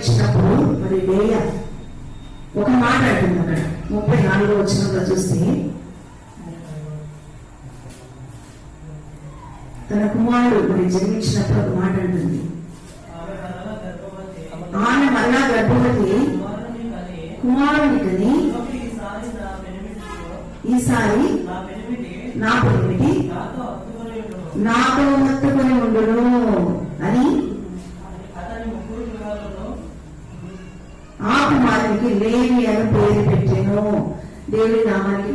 జన్మించినప్పుడు మరి లేయ ఒక మాట అంటుంది అక్కడ. ముప్పై నాలుగో వచ్చినప్పుడు చూస్తే తన కుమారుడు మరి జన్మించినప్పుడు ఒక మాట అంటుంది. ఆమె మరలా గర్భవతి కుమారుని కని ఈసారి నా పెనిమిటిలో పెనిమిటి నాతో హత్తుకొని ఉండును నాతో హత్తుకొని ఉండును అని అతని ముగ్గురు గృహాలను ఆ కుమారునికి లేవి అని పేరు పెట్టాను దేవుడి నామానికి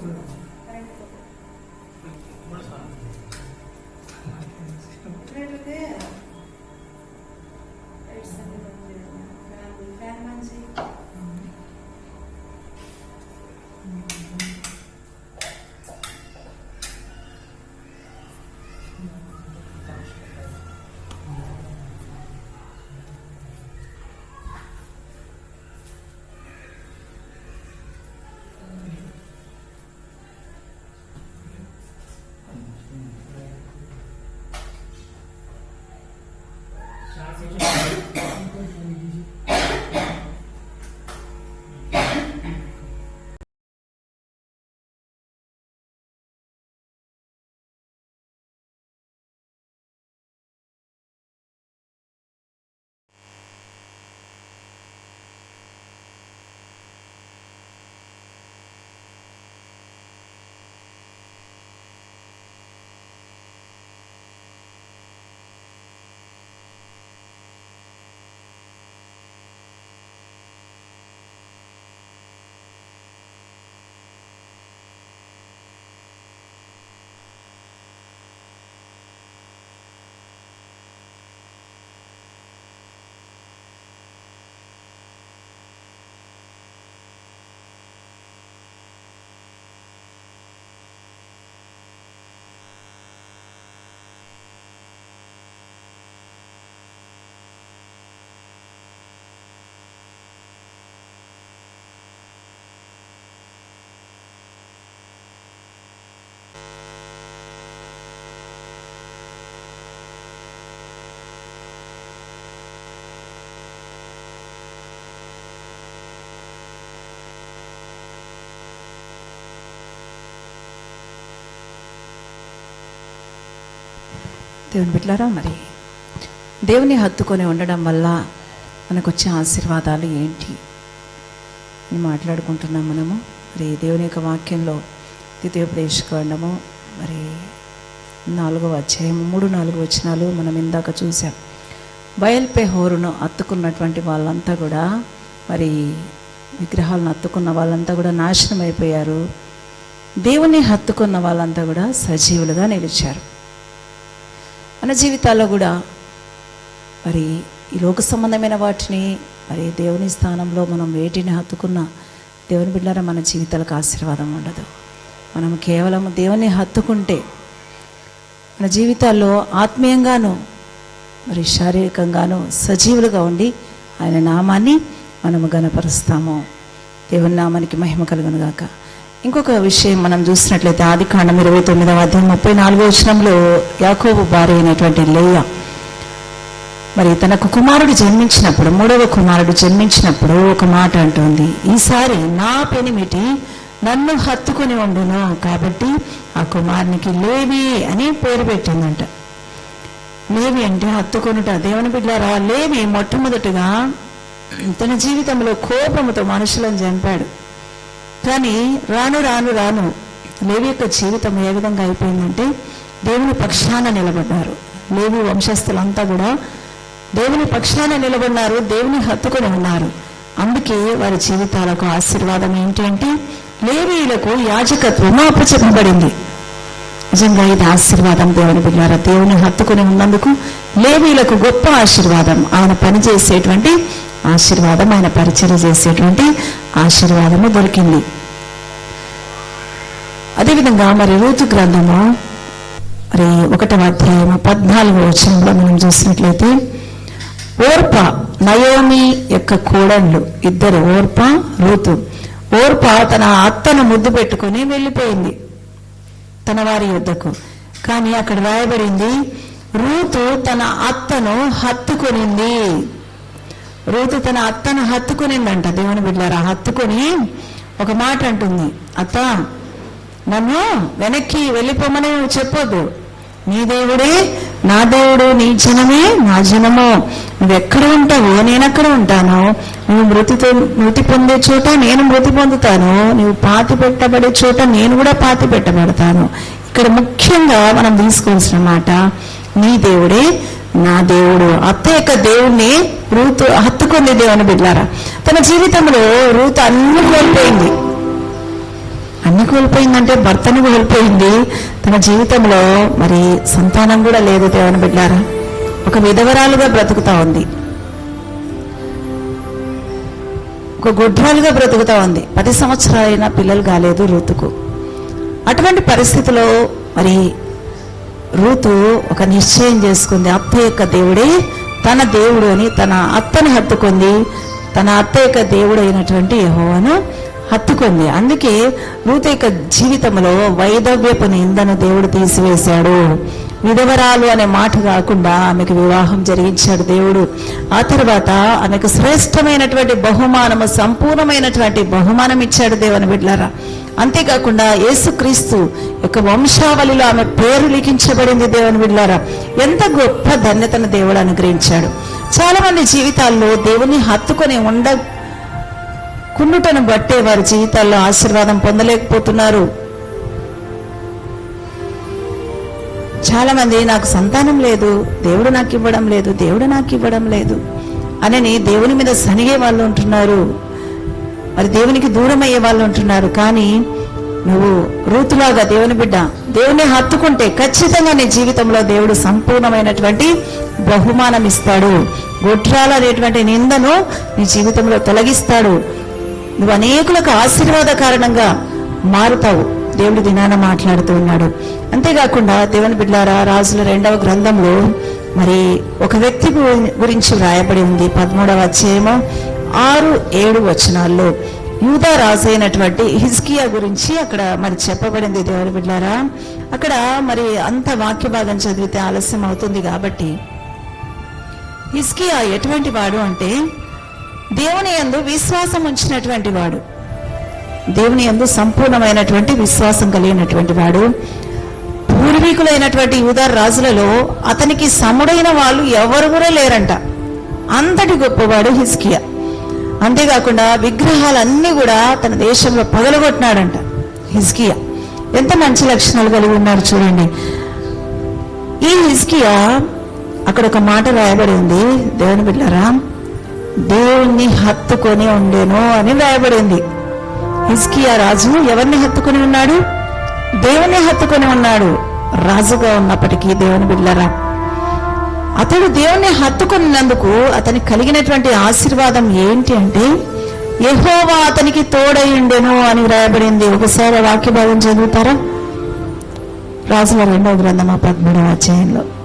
మరి ఇది oxygen. దేవుని బిడ్డారా మరి దేవుని హత్తుకొని ఉండడం వల్ల మనకు వచ్చే ఆశీర్వాదాలు ఏంటి? అని మాట్లాడుకుంటున్నాం మనము. మరి దేవుని యొక్క వాక్యంలో ద్వితీయోపదేశకాండము మరి నాలుగవ అధ్యాయము మూడు నాలుగు వచనాలు మనం ఇందాక చూసాం బయల్పే హోరును అత్తుకున్నటువంటి వాళ్ళంతా కూడా మరి విగ్రహాలను అత్తుకున్న వాళ్ళంతా కూడా నాశనం అయిపోయారు. దేవుని హత్తుకున్న వాళ్ళంతా కూడా సజీవులుగా నిలిచారు. మన జీవితాల్లో కూడా మరి ఈ లోక సంబంధమైన వాటిని మరి దేవుని స్థానంలో మనం వేటిని హత్తుకున్న దేవుని బిడ్డారా మన జీవితాలకు ఆశీర్వాదం ఉండదు. మనం కేవలం దేవుని హత్తుకుంటే మన జీవితాల్లో ఆత్మీయంగాను మరి శారీరకంగాను సజీవులుగా ఉండి ఆయన నామాన్ని మనము గనపరుస్తాము దేవుని నామానికి మహిమ కలుగును గాక. ఇంకొక విషయం మనం చూసినట్లయితే ఆది కాండం ఇరవై తొమ్మిదవ అధ్యాయం ముప్పై నాలుగో వచనంలో యాకోబు భార్య అయినటువంటి లేయ. మరి తనకు కుమారుడు జన్మించినప్పుడు మూడవ కుమారుడు జన్మించినప్పుడు ఒక మాట అంటుంది. ఈసారి నా పెనిమిటి నన్ను హత్తుకొని ఉండును? కాబట్టి ఆ కుమారునికి లేవి అని పేరు పెట్టిందంట. లేవి అంటే హత్తుకొనుట. దేవుని బిడ్డారా లేవి మొట్టమొదటిగా తన జీవితంలో కోపముతో మనుషులను చంపాడు. కానీ రాను రాను రాను లేవి యొక్క జీవితం ఏ విధంగా అయిపోయిందంటే దేవుని పక్షాన నిలబడ్డారు. లేవి వంశస్థులంతా కూడా దేవుని పక్షాన నిలబడినారు దేవుని హత్తుకొని ఉన్నారు. అందుకే వారి జీవితాలకు ఆశీర్వాదం ఏంటి అంటే లేవీయులకు యాజకత్వము అప్పచెప్పబడింది నిజంగా ఇది ఆశీర్వాదం దేవుని బిడ్డారా. దేవుని హత్తుకుని ఉన్నందుకు లేవీలకు గొప్ప ఆశీర్వాదం. ఆయన పనిచేసేటువంటి ఆశీర్వాదం ఆయన పరిచయం చేసేటువంటి ఆశీర్వాదము దొరికింది. అదేవిధంగా మరి ఋతు గ్రంథము మరి ఒకటవ అధ్యాయము పద్నాలుగో వచనంలో మనం చూసినట్లయితే ఓర్ప నయోమి యొక్క కోడళ్ళు ఇద్దరు ఓర్ప రూతు. ఓర్ప తన అత్తను ముద్దు పెట్టుకొని వెళ్ళిపోయింది తన వారి యుద్ధకు కానీ అక్కడ రాయబడింది రూతు తన అత్తను హత్తుకొనింది. రూతు తన అత్తను హత్తుకునిందంట. దేవుని బిడ్డారా హత్తుకొని ఒక మాట అంటుంది. అత్త నన్ను వెనక్కి వెళ్ళిపోమని చెప్పొద్దు. నీ దేవుడే నా దేవుడు నీ జనమే నా జనము. నువ్వు ఎక్కడ ఉంటావో నేను ఎక్కడ ఉంటాను నువ్వు మృతితో మృతి పొందే చోట నేను మృతి పొందుతాను. నువ్వు పాతి పెట్టబడే చోట నేను కూడా పాతి పెట్టబడతాను. ఇక్కడ ముఖ్యంగా మనం తీసుకోవాల్సిన మాట నీ దేవుడే నా దేవుడు. అత్త యొక్క దేవుణ్ణి రూతు హత్తుకుంది దేవుని బిడ్డారా. తన జీవితంలో రూతు అన్ని కోల్పోయింది. అన్ని కోల్పోయిందంటే భర్తను కోల్పోయింది తన జీవితంలో మరి సంతానం కూడా లేదు దేవుని బిడ్డారా. ఒక విధవరాలుగా బ్రతుకుతా ఉంది. ఒక గుడ్రాలుగా బ్రతుకుతా ఉంది. పది సంవత్సరాలైన పిల్లలు కాలేదు రుతుకు. అటువంటి పరిస్థితిలో మరి రూతు ఒక నిశ్చయం చేసుకుంది. అత్త యొక్క దేవుడే తన దేవుడు అని తన అత్తని హత్తుకుంది. తన అత్త యొక్క దేవుడు అయినటువంటి యహోవను హత్తుకుంది. అందుకే రూత యొక్క జీవితంలో వైదవ్యపు నిందను దేవుడు తీసివేశాడు. విధవరాలు అనే మాట కాకుండా ఆమెకు వివాహం జరిగించాడు దేవుడు. ఆ తర్వాత ఆమెకు శ్రేష్టమైనటువంటి బహుమానము సంపూర్ణమైనటువంటి బహుమానం ఇచ్చాడు దేవుని బిడ్లారా అంతేకాకుండా యేసుక్రీస్తు యొక్క వంశావళిలో ఆమె పేరు లిఖించబడింది దేవుని బిడ్లారా ఎంత గొప్ప ధన్యతను దేవుడు అనుగ్రహించాడు. చాలా మంది జీవితాల్లో దేవుని హత్తుకొని ఉండ కుండుటను బట్టే వారి జీవితాల్లో ఆశీర్వాదం పొందలేకపోతున్నారు. చాలా మంది నాకు సంతానం లేదు దేవుడు నాకు ఇవ్వడం లేదు దేవుడు నాకు ఇవ్వడం లేదు అని దేవుని మీద సనిగే వాళ్ళు ఉంటున్నారు. మరి దేవునికి దూరం అయ్యే వాళ్ళు ఉంటున్నారు. కానీ నువ్వు రూతులాగా దేవుని బిడ్డ దేవుని హత్తుకుంటే ఖచ్చితంగా నీ జీవితంలో దేవుడు సంపూర్ణమైనటువంటి బహుమానం ఇస్తాడు గొడ్రాలు అనేటువంటి నిందను నీ జీవితంలో తొలగిస్తాడు. నువ్వు అనేకులకు ఆశీర్వాద కారణంగా మారుతావు. దేవుడి దినాన మాట్లాడుతూ ఉన్నాడు. అంతేకాకుండా దేవుని బిడ్డారా రాజుల రెండవ గ్రంథంలో మరి ఒక వ్యక్తి గురించి వ్రాయబడి ఉంది. పదమూడవ అధ్యాయము ఆరు ఏడు వచనాల్లో. యూదా రాజు అయినటువంటి హిజ్కియా గురించి అక్కడ మరి చెప్పబడింది దేవుని బిడ్డారా. అక్కడ మరి అంత వాక్య భాగం చదివితే ఆలస్యం అవుతుంది కాబట్టి హిజ్కియా ఎటువంటి వాడు అంటే దేవుని యందు విశ్వాసం ఉంచినటువంటి వాడు. దేవుని యందు సంపూర్ణమైనటువంటి విశ్వాసం కలిగినటువంటి వాడు. పూర్వీకులైనటువంటి యూదా రాజులలో అతనికి సముడైన వాళ్ళు ఎవరు కూడా లేరంట. అంతటి గొప్పవాడు హిస్కియా అంతేకాకుండా విగ్రహాలన్నీ కూడా తన దేశంలో పగలగొట్టినాడంట హిస్కియా ఎంత మంచి లక్షణాలు కలిగి ఉన్నారు చూడండి. ఈ హిస్కియా అక్కడ ఒక మాట రాయబడి ఉంది. దేవుని బిడ్డారా దేవుణ్ణి హత్తుకొని ఉండేను అని రాయబడింది హిస్కియా రాజు ఎవరిని హత్తుకొని ఉన్నాడు? దేవుని హత్తుకొని ఉన్నాడు. రాజుగా ఉన్నప్పటికీ దేవుని బిడ్డరా. అతడు దేవుణ్ణి హత్తుకున్నందుకు అతనికి కలిగినటువంటి ఆశీర్వాదం ఏంటి అంటే ఎహోవా అతనికి తోడయుండెను అని రాయబడింది ఒకసారి ఆ వాక్య భాగం చదువుతారా? రాజుల రెండవ గ్రంథం ఆ పదమూడవ అధ్యాయంలో.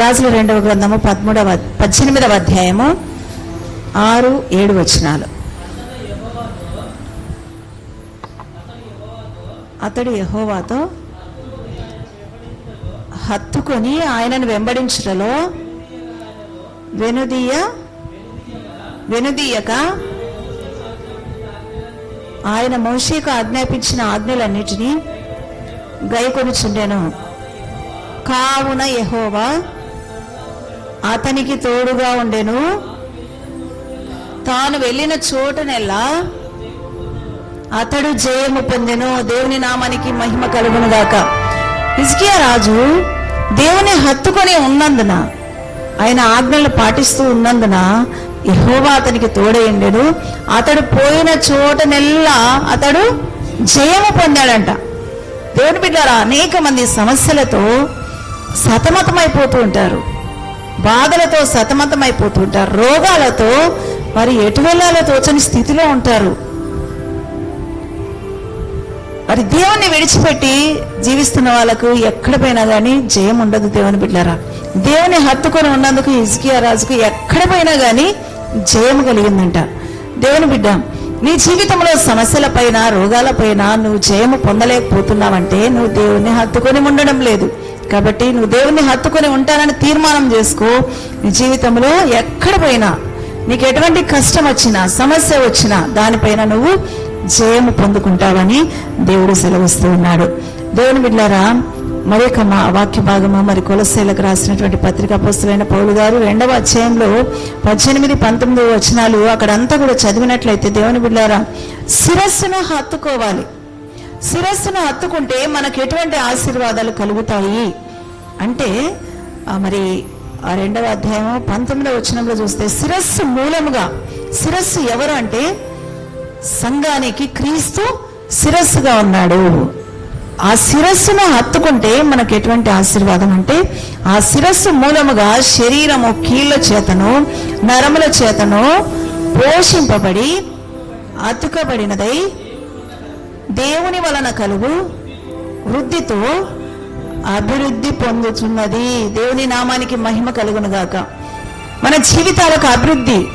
రాజుల రెండవ గ్రంథము పదమూడవ పద్దెనిమిదవ అధ్యాయము ఆరు ఏడు వచనాలు. అతడు యహోవాతో హత్తుకొని ఆయనను వెంబడించుటలో వెనుదీయ వెనుదీయక ఆయన మోషేకు ఆజ్ఞాపించిన ఆజ్ఞలన్నిటినీ గైకొనుచుండెను. కావున యహోవా అతనికి తోడుగా ఉండెను. తాను వెళ్ళిన చోటనెల్లా అతడు జయము పొందెను. దేవుని నామానికి మహిమ కలుగును గాక ఇజ్కియా రాజు దేవుని హత్తుకొని ఉన్నందున ఆయన ఆజ్ఞలు పాటిస్తూ ఉన్నందున యెహోవా అతనికి తోడైండెను అతడు పోయిన చోటనెల్లా అతడు జయము పొందాడంట. దేవుని బిడ్డారా అనేక మంది సమస్యలతో సతమతమైపోతూ ఉంటారు. బాధలతో సతమతమైపోతుంటారు. రోగాలతో మరి ఎటు వెళ్ళాలో తోచని స్థితిలో ఉంటారు. మరి దేవుణ్ణి విడిచిపెట్టి జీవిస్తున్న వాళ్ళకు ఎక్కడ పోయినా కానీ జయం ఉండదు దేవుని బిడ్డారా దేవుని హత్తుకొని ఉన్నందుకు ఇజ్కియా రాజుకు ఎక్కడ పోయినా కానీ జయం కలిగిందంట. దేవుని బిడ్డ నీ జీవితంలో సమస్యల పైన రోగాల పైన నువ్వు జయము పొందలేకపోతున్నావంటే నువ్వు దేవుణ్ణి హత్తుకొని ఉండడం లేదు. కాబట్టి నువ్వు దేవుణ్ణి హత్తుకొని ఉంటానని తీర్మానం చేసుకో. నీ జీవితంలో ఎక్కడ పోయినా నీకు ఎటువంటి కష్టం వచ్చినా సమస్య వచ్చినా దానిపైన నువ్వు జయము పొందుకుంటావని దేవుడు సెలవిస్తూ ఉన్నాడు. దేవుని బిడ్డారా మరి యొక్క మా వాక్య భాగము మరి కొలసేలకు రాసినటువంటి పత్రికా పుస్తకమైన పౌలు గారు రెండవ అధ్యాయంలో పద్దెనిమిది పంతొమ్మిది వచనాలు అక్కడంతా కూడా చదివినట్లయితే దేవుని బిడ్డారా శిరస్సును హత్తుకోవాలి. శిరస్సును హత్తుకుంటే మనకు ఎటువంటి ఆశీర్వాదాలు కలుగుతాయి? అంటే మరి ఆ రెండవ అధ్యాయం పంతొమ్మిదవ వచనంలో చూస్తే శిరస్సు మూలముగా శిరస్సు ఎవరు అంటే? సంఘానికి క్రీస్తు శిరస్సుగా ఉన్నాడు. ఆ శిరస్సును హత్తుకుంటే మనకు ఎటువంటి ఆశీర్వాదం అంటే ఆ శిరస్సు మూలముగా శరీరము కీళ్ళ చేతను నరముల చేతను పోషింపబడి అతుకబడినదై దేవుని వలన కలుగు వృద్ధితో అభివృద్ధి పొందుతున్నది. దేవుని నామానికి మహిమ కలుగునుగాక మన జీవితాలకు అభివృద్ధి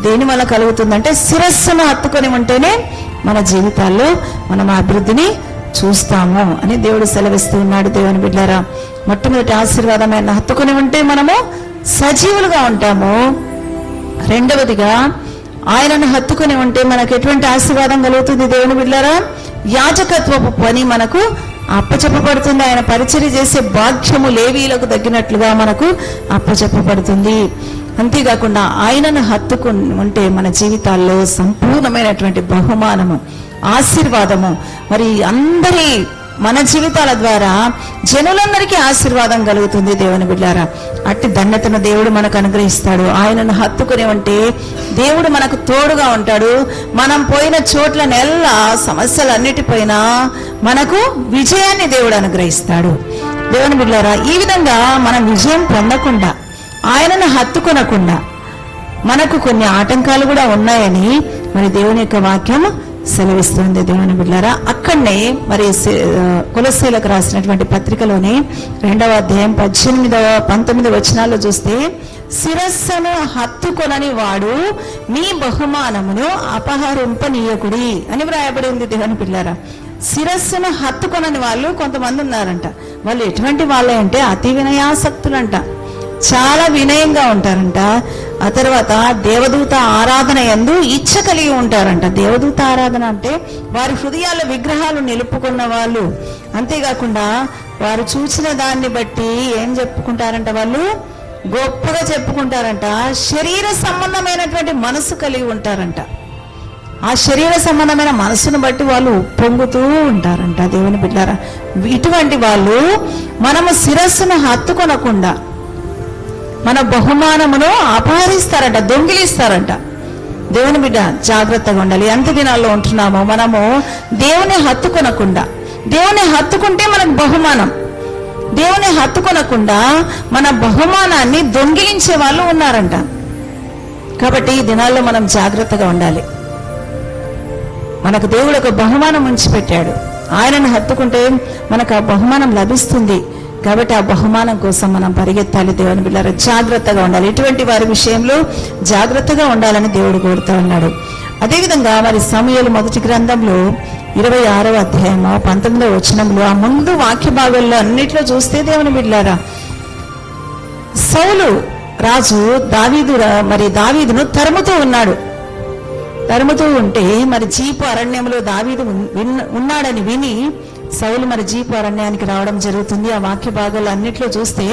దేని వల్ల కలుగుతుందంటే శిరస్సును హత్తుకొని ఉంటేనే మన జీవితాల్లో మనం అభివృద్ధిని చూస్తాము అని దేవుడు సెలవిస్తూ ఉన్నాడు దేవుని బిడ్డారా మొట్టమొదటి ఆశీర్వాదమైన హత్తుకొని ఉంటే మనము సజీవులుగా ఉంటాము. రెండవదిగా ఆయనను హత్తుకుని ఉంటే మనకు ఎటువంటి ఆశీర్వాదం కలుగుతుంది దేవుని బిడ్డారా? యాజకత్వపు పని మనకు అప్పచెప్పబడుతుంది. ఆయన పరిచర్య చేసే భాగ్యము లేవీలకు తగ్గినట్లుగా మనకు అప్పచెప్పబడుతుంది. అంతేకాకుండా ఆయనను హత్తుకుని ఉంటే మన జీవితాల్లో సంపూర్ణమైనటువంటి బహుమానము ఆశీర్వాదము. మరి అందరి మన జీవితాల ద్వారా జనులందరికీ ఆశీర్వాదం కలుగుతుంది దేవుని బిడ్డారా. అట్టి దండతను దేవుడు మనకు అనుగ్రహిస్తాడు. ఆయనను హత్తుకుని ఉంటే దేవుడు మనకు తోడుగా ఉంటాడు. మనం పోయిన చోట్ల నెల్ల సమస్యలన్నిటిపైన మనకు విజయాన్ని దేవుడు అనుగ్రహిస్తాడు. దేవుని బిడ్డారా ఈ విధంగా మనం విజయం పొందకుండా ఆయనను హత్తుకొనకుండా మనకు కొన్ని ఆటంకాలు కూడా ఉన్నాయని మరి దేవుని యొక్క వాక్యం సెలవిస్తుంది దేవుని బిడ్డారా. అక్కడనే మరి కులశీలకు రాసినటువంటి పత్రికలోని రెండవ అధ్యాయం పద్దెనిమిదవ పంతొమ్మిదవ వచనాల్లో చూస్తే శిరస్సును హత్తుకొనని వాడు మీ బహుమానమును అపహరింపనీయకుడి అని వ్రాయబడి ఉంది దేవుని పిల్లారా శిరస్సును హత్తుకొనని వాళ్ళు కొంతమంది ఉన్నారంట. వాళ్ళు ఎటువంటి వాళ్ళే అంటే అతి వినయాసక్తులంట. చాలా వినయంగా ఉంటారంట. ఆ తర్వాత దేవదూత ఆరాధన ఎందు ఇచ్చ కలిగి ఉంటారంట. దేవదూత ఆరాధన అంటే వారి హృదయాల విగ్రహాలు నిలుపుకున్న వాళ్ళు. అంతేకాకుండా వారు చూసిన దాన్ని బట్టి ఏం చెప్పుకుంటారంట వాళ్ళు? గొప్పగా చెప్పుకుంటారంట. శరీర సంబంధమైనటువంటి మనసు కలిగి ఉంటారంట. ఆ శరీర సంబంధమైన మనసును బట్టి వాళ్ళు పొంగుతూ ఉంటారంట దేవుని బిడ్డారా. ఇటువంటి వాళ్ళు మనము శిరస్సును హత్తుకొనకుండా మన బహుమానమును అపహరిస్తారంట దొంగిలిస్తారంట. దేవుని బిడ్డ జాగ్రత్తగా ఉండాలి. ఎంత దినాల్లో ఉంటున్నామో మనము దేవుని హత్తుకొనకుండా దేవుని హత్తుకుంటే మనకు బహుమానం. దేవుని హత్తుకొనకుండా మన బహుమానాన్ని దొంగిలించే వాళ్ళు ఉన్నారంట. కాబట్టి ఈ దినాల్లో మనం జాగ్రత్తగా ఉండాలి. మనకు దేవుడు ఒక బహుమానం ఉంచి పెట్టాడు ఆయనను హత్తుకుంటే మనకు ఆ బహుమానం లభిస్తుంది. కాబట్టి ఆ బహుమానం కోసం మనం పరిగెత్తాలి దేవుని బిడ్డారు జాగ్రత్తగా ఉండాలి. ఇటువంటి వారి విషయంలో జాగ్రత్తగా ఉండాలని దేవుడు కోరుతూ ఉన్నాడు. అదేవిధంగా మరి సమయాలు మొదటి గ్రంథంలో ఇరవై ఆరవ అధ్యాయము పంతొమ్మిదవ వచనంలో ఆ ముందు వాక్య భాగంలో అన్నిట్లో చూస్తే దేవుని బిడ్డారా సౌలు రాజు దావీదు మరి దావీదును తరుముతూ ఉన్నాడు. తరుముతూ ఉంటే మరి జీపు అరణ్యంలో దావీదు విన్- ఉన్నాడని విని సౌలు మరి జీపు అరణ్యానికి రావడం జరుగుతుంది. ఆ వాక్య భాగాలు అన్నిట్లో చూస్తే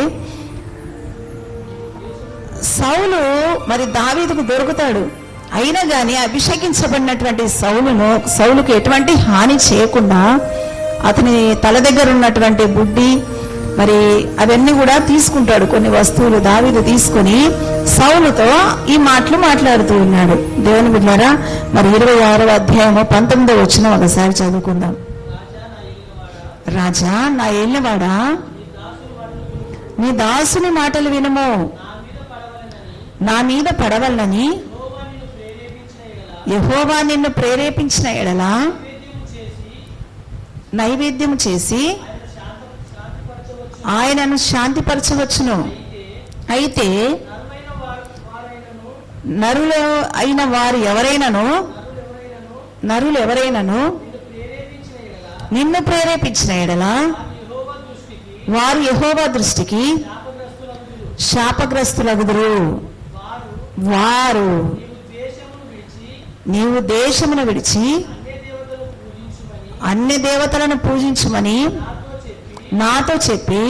సౌలు మరి దావీదుకు దొరుకుతాడు. అయినా కానీ అభిషేకించబడినటువంటి సౌలును సౌలుకు ఎటువంటి హాని చేయకుండా అతని తల దగ్గర ఉన్నటువంటి బుడ్డి మరి అవన్నీ కూడా తీసుకుంటాడు. కొన్ని వస్తువులు దావీదు తీసుకొని సౌలుతో ఈ మాటలు మాట్లాడుతూ ఉన్నాడు. దేవుని బిడ్డారా మరి ఇరవై ఆరవ అధ్యాయము పంతొమ్మిదో వచ్చిన ఒకసారి చదువుకుందాం. రాజా నా ఏళ్ళవాడా? నీ దాసుని మాటలు వినము. నా మీద పడవలనని యహోవా నిన్ను ప్రేరేపించిన ఎడలా నైవేద్యం చేసి ఆయనను శాంతిపరచవచ్చును. అయితే నరులు అయిన వారు ఎవరైనాను? నరులు ఎవరైనాను? నిన్ను ప్రేరేపించిన ఎడల? వారు యహోవా దృష్టికి శాపగ్రస్తులగుదురు. వారు నీవు దేశమును విడిచి అన్ని దేవతలను పూజించమని నాతో చెప్పి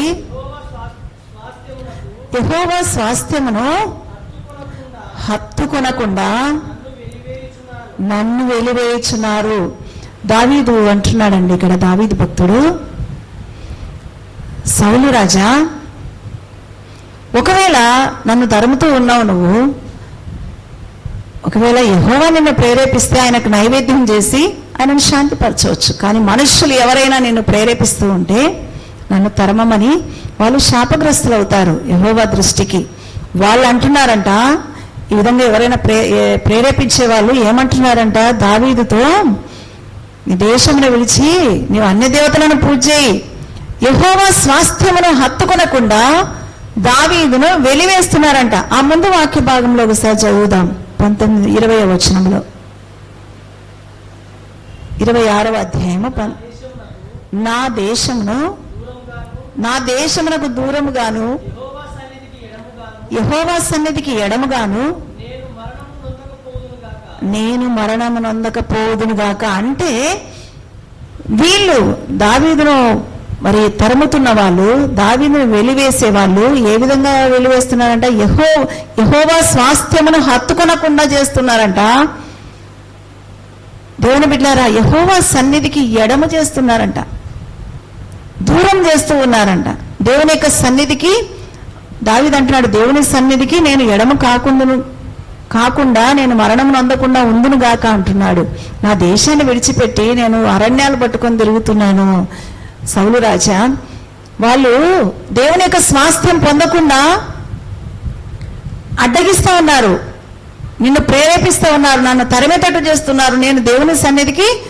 యహోవా స్వాస్థ్యమును హత్తుకొనకుండా నన్ను వెలివేయుచున్నారు. దావీదు అంటున్నాడండి ఇక్కడ దావీదు భక్తుడు. సౌలు రాజా ఒకవేళ నన్ను తరుముతూ ఉన్నావు నువ్వు ఒకవేళ యహోవా నిన్ను ప్రేరేపిస్తే ఆయనకు నైవేద్యం చేసి ఆయనను శాంతిపరచవచ్చు. కానీ మనుషులు ఎవరైనా నిన్ను ప్రేరేపిస్తూ ఉంటే నన్ను తరమమని వాళ్ళు శాపగ్రస్తులు అవుతారు యహోవా దృష్టికి. వాళ్ళు అంటున్నారంట ఈ విధంగా ఎవరైనా ప్రే ప్రేరేపించే వాళ్ళు ఏమంటున్నారంట దావీదుతో నీ దేశమును విడిచి నీవు అన్ని దేవతలను పూజ చేయి. యహోవా స్వాస్థ్యమును హత్తుకొనకుండా దావీదును వెలివేస్తున్నారంట. ఆ ముందు వాక్య భాగంలో ఒకసారి చదువుదాం. పంతొమ్మిది ఇరవై వచనంలో. ఇరవై ఆరవ అధ్యాయము నా దేశమును నా దేశమునకు దూరముగాను యహోవా సన్నిధికి ఎడముగాను నేను మరణము నొందకపోదును గాక అంటే వీళ్ళు దావీదును మరి తరుముతున్న వాళ్ళు దావీదును వెలివేసే వాళ్ళు ఏ విధంగా వెలివేస్తున్నారంట? యహో యహోవా స్వాస్థ్యమును హత్తుకొనకుండా చేస్తున్నారంట. దేవుని బిడ్డారా యహోవా సన్నిధికి ఎడమ చేస్తున్నారంట. దూరం చేస్తూ ఉన్నారంట. దేవుని యొక్క సన్నిధికి దావీదు అంటున్నాడు దేవుని సన్నిధికి నేను ఎడమ కాకుండాను. కాకుండా నేను మరణం నొందకుండా ఉందును గాక అంటున్నాడు. నా దేశాన్ని విడిచిపెట్టి నేను అరణ్యాలు పట్టుకొని తిరుగుతున్నాను. సౌలు రాజా వాళ్ళు దేవుని యొక్క స్వాస్థ్యం పొందకుండా అడ్డగిస్తూ ఉన్నారు. నిన్ను ప్రేరేపిస్తూ ఉన్నారు నన్ను తరిమేటట్టు చేస్తున్నారు. నేను దేవుని సన్నిధికి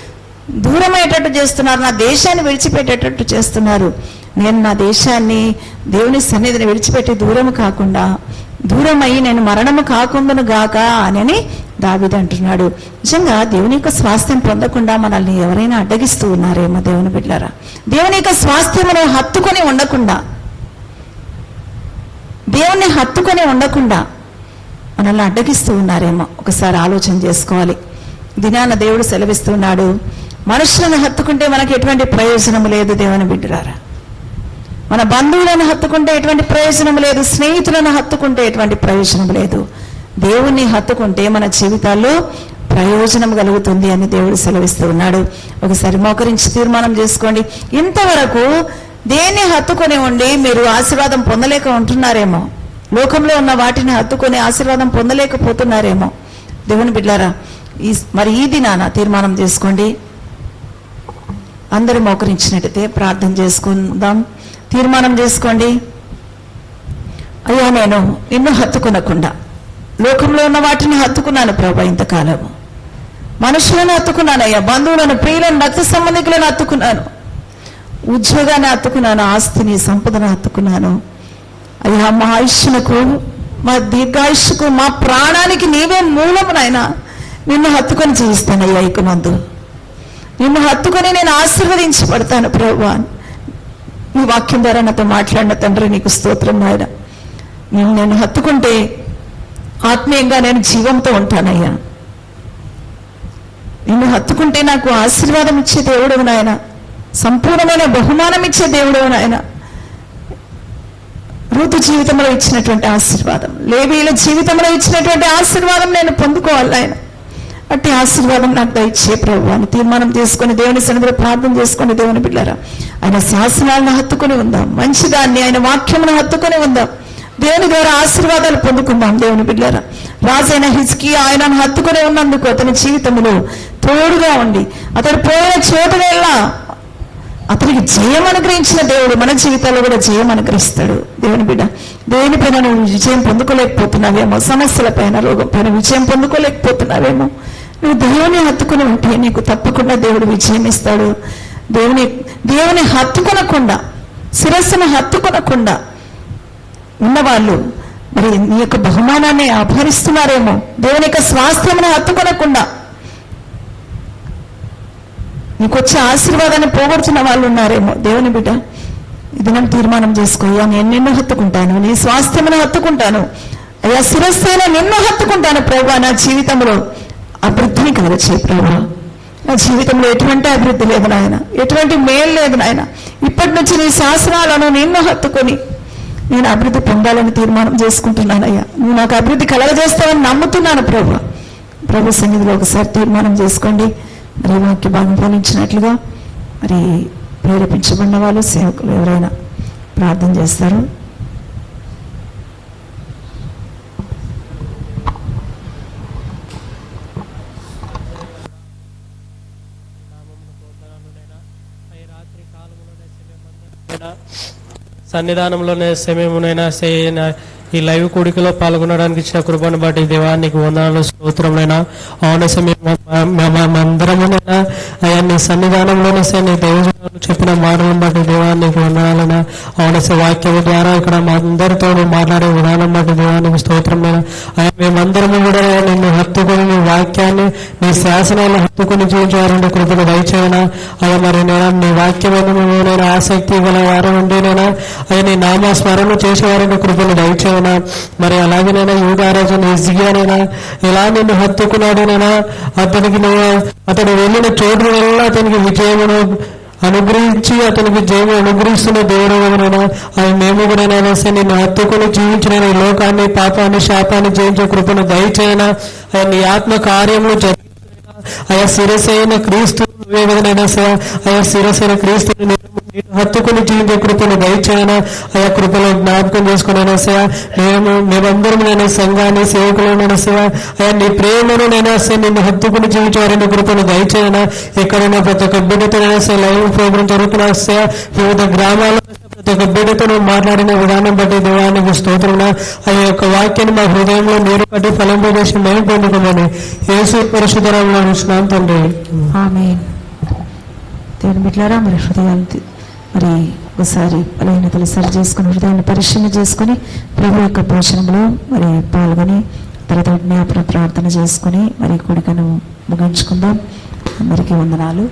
దూరమయ్యేటట్టు చేస్తున్నారు నా దేశాన్ని విడిచిపెట్టేటట్టు చేస్తున్నారు. నేను నా దేశాన్ని దేవుని సన్నిధిని విడిచిపెట్టి దూరం కాకుండా దూరమై నేను మరణము కాకుండాను గాక అని దావిది అంటున్నాడు. నిజంగా దేవుని యొక్క స్వాస్థ్యం పొందకుండా మనల్ని ఎవరైనా అడ్డగిస్తూ ఉన్నారేమో దేవుని బిడ్డారా దేవుని యొక్క స్వాస్థ్యమును హత్తుకొని ఉండకుండా దేవుణ్ణి హత్తుకొని ఉండకుండా మనల్ని అడ్డగిస్తూ ఉన్నారేమో? ఒకసారి ఆలోచన చేసుకోవాలి. దినాన దేవుడు సెలవిస్తున్నాడు మనుషులను హత్తుకుంటే మనకి ఎటువంటి ప్రయోజనం లేదు దేవుని బిడ్డరారా మన బంధువులను హత్తుకుంటే ఎటువంటి ప్రయోజనం లేదు స్నేహితులను హత్తుకుంటే ఎటువంటి ప్రయోజనం లేదు. దేవుణ్ణి హత్తుకుంటే మన జీవితాల్లో ప్రయోజనం కలుగుతుంది అని దేవుడు సెలవిస్తూ ఉన్నాడు. ఒకసారి మోకరించి తీర్మానం చేసుకోండి. ఇంతవరకు దేన్ని హత్తుకొని ఉండి మీరు ఆశీర్వాదం పొందలేక ఉంటున్నారేమో? లోకంలో ఉన్న వాటిని హత్తుకొని ఆశీర్వాదం పొందలేకపోతున్నారేమో? దేవుని బిడ్డారా ఈ మరి ఈ దినాన తీర్మానం చేసుకోండి. అందరూ మోకరించినట్టయితే ప్రార్థన చేసుకుందాం. తీర్మానం చేసుకోండి. అయ్యా నేను నిన్ను హత్తుకునకుండా లోకంలో ఉన్న వాటిని హత్తుకున్నాను ప్రభా ఇంతకాలము మనుషులను హత్తుకున్నానయ్యా బంధువులను ప్రియులను రక్త సంబంధికులను హత్తుకున్నాను. ఉద్యోగాన్ని హత్తుకున్నాను ఆస్తిని సంపదను హత్తుకున్నాను. అయ్యా మా ఆయుష్నకు మా దీర్ఘాయుష్కు మా ప్రాణానికి నీవే మూలము నాయన. నిన్ను హత్తుకొని జీవిస్తానయ్యా ఇక నందు నిన్ను హత్తుకొని నేను ఆశీర్వదించబడతాను ప్రభు. నీ వాక్యం ద్వారా నాతో మాట్లాడిన తండ్రి నీకు స్తోత్రం నాయన. నేను నేను హత్తుకుంటే ఆత్మీయంగా నేను జీవంతో ఉంటానయ్యా. నిన్ను హత్తుకుంటే నాకు ఆశీర్వాదం ఇచ్చే దేవుడు నాయన. సంపూర్ణమైన బహుమానం ఇచ్చే దేవుడు నాయన. ఋతు జీవితంలో ఇచ్చినటువంటి ఆశీర్వాదం లేవీల జీవితంలో ఇచ్చినటువంటి ఆశీర్వాదం నేను పొందుకోవాలి ఆయన అట్టి ఆశీర్వాదం నాకు దయచే ప్రభు అని తీర్మానం చేసుకొని దేవుని సన్నిధిలో ప్రార్థన చేసుకొని దేవుని బిడ్డారా ఆయన శాసనాలను హత్తుకొని ఉందాం మంచిదాన్ని ఆయన వాక్యమును హత్తుకొని ఉందాం దేవుని ద్వారా ఆశీర్వాదాలు పొందుకుందాం దేవుని బిడ్డారా రాజైన హిజ్కి ఆయనను హత్తుకునే ఉన్నందుకు అతని జీవితంలో తోడుగా ఉండి అతడు పోయిన చోటునెల్లా అతనికి జయం అనుగ్రహించిన దేవుడు మన జీవితాల్లో కూడా జయం అనుగ్రహిస్తాడు. దేవుని బిడ్డ దేనిపైన నువ్వు విజయం పొందుకోలేకపోతున్నావేమో సమస్యల పైన రోగం పైన విజయం పొందుకోలేకపోతున్నావేమో నువ్వు దేవుని హత్తుకుని ఉంటే నీకు తప్పకుండా దేవుడు విజయం ఇస్తాడు. దేవుని దేవుని హత్తుకొనకుండా శిరస్సును హత్తుకొనకుండా ఉన్నవాళ్ళు మరి నీ యొక్క బహుమానాన్ని అపహరిస్తున్నారేమో దేవుని యొక్క స్వాస్థ్యమును హత్తుకొనకుండా నీకు వచ్చే ఆశీర్వాదాన్ని పోగొడుతున్న వాళ్ళు ఉన్నారేమో దేవుని బిడ్డ ఇది నేను తీర్మానం చేసుకోయ్యా నేను నిన్ను హత్తుకుంటాను. నీ స్వాస్థ్యమును హత్తుకుంటాను. అయ్యా శిరస్సైన నిన్ను హత్తుకుంటాను ప్రభా. నా జీవితంలో అభివృద్ధిని కలగచే ప్రభా. నా జీవితంలో ఎటువంటి అభివృద్ధి లేదు నాయన. ఎటువంటి మేలు లేదు నాయన. ఇప్పటి నుంచి నీ శాసనాలను నిన్ను హత్తుకొని నేను అభివృద్ధి పొందాలని తీర్మానం చేసుకుంటున్నానయ్యా నువ్వు నాకు అభివృద్ధి కలగజేస్తావని నమ్ముతున్నాను ప్రభు. ప్రభు సన్నిధిలో ఒకసారి తీర్మానం చేసుకోండి. మరి వాక్య భాగం ఫలించినట్లుగా మరి ప్రేరేపించబడిన వాళ్ళు సేవకులు ఎవరైనా ప్రార్థన చేస్తారు. సన్నిధానంలోనే సమయమునైనా ఈ లైవ్ కూడికలో పాల్గొనడానికి ఇచ్చిన కృపను బట్టి దేవానికి వందనాలు స్తోత్రములైనా. అవును సమయం మేమందరమునైనా అయ్యా నీ సన్నిధానంలోనే సే నీ దేవుడు చెప్పిన మాటలను బట్టి దేవానికి వందనాలైనా. అవున వాక్యం ద్వారా ఇక్కడ మా అందరితో మాట్లాడే విధానం బట్టి దేవానికి స్తోత్రమైన అయ్యా మేమందరము కూడా నిన్ను హత్తుకొని నీ వాక్యాన్ని నీ శాసనాలను హత్తుకొని జీవించాలని కృపను దయచేయనా. అలా మరి నేను నీ వాక్యమైన నేను ఆసక్తి గల వారు ఉండి నేను అయ్యా నీ నామ స్మరణ కృపను దయచేయనా. మరి అలాగే నేను యువరాజు ఇజిగానైనా ఇలా నిన్ను హత్తుకున్నాడనైనా అతనికి నేను అతడు వెళ్ళిన చోటు వల్ల అతనికి విజయమును అనుగ్రహించి అతనికి జయం అనుగ్రహిస్తున్న దేవుడు వలన ఆయన మేము కూడా సరే నేను హత్తుకుని జీవించిన ఈ లోకాన్ని పాపాన్ని శాపాన్ని జయించే కృపను దయచేయన. ఆయన నీ ఆత్మ కార్యములు ఆయా శిరసైన క్రీస్తు నువ్వే విధనైనా సరే అయా శిరసైన క్రీస్తుని నేను హత్తుకుని జీవించే కృపను దయచేయన. ఆయా కృపలో జ్ఞాపకం చేసుకున్నాను సేవ మేము మేమందరం నేను సంఘాన్ని సేవకులను సేవ అయా నీ ప్రేమను నేను సరే నిన్ను హత్తుకుని జీవించేవారిని కృపను దయచేయన. ఎక్కడైనా ప్రతి ఒక్క బిడ్డతోనైనా సరే లైవ్ ప్రోగ్రామ్ జరుగుతున్నా సరే వివిధ గ్రామాల్లో ప్రతి ఒక్క బిడ్డతో మాట్లాడిన విధానం బట్టి దేవానికి స్తోత్రం ఆ యొక్క వాక్యాన్ని మా హృదయంలో నీరు కట్టి ఫలం చేసి మేము పొందుకోమని యేసు పరిశుధరంలో ఉంచున్నాం తండ్రి. ఆమె దేవుని బిడ్డారా మరి హృదయాన్ని మరి ఒకసారి బలహీనతలు సరి చేసుకుని హృదయాన్ని పరిశీలన చేసుకుని ప్రభు యొక్క భోజనంలో మరి పాల్గొని తర్వాత జ్ఞాపన ప్రార్థన చేసుకుని మరి కొడుకను ముగించుకుందాం. అందరికీ వందనాలు.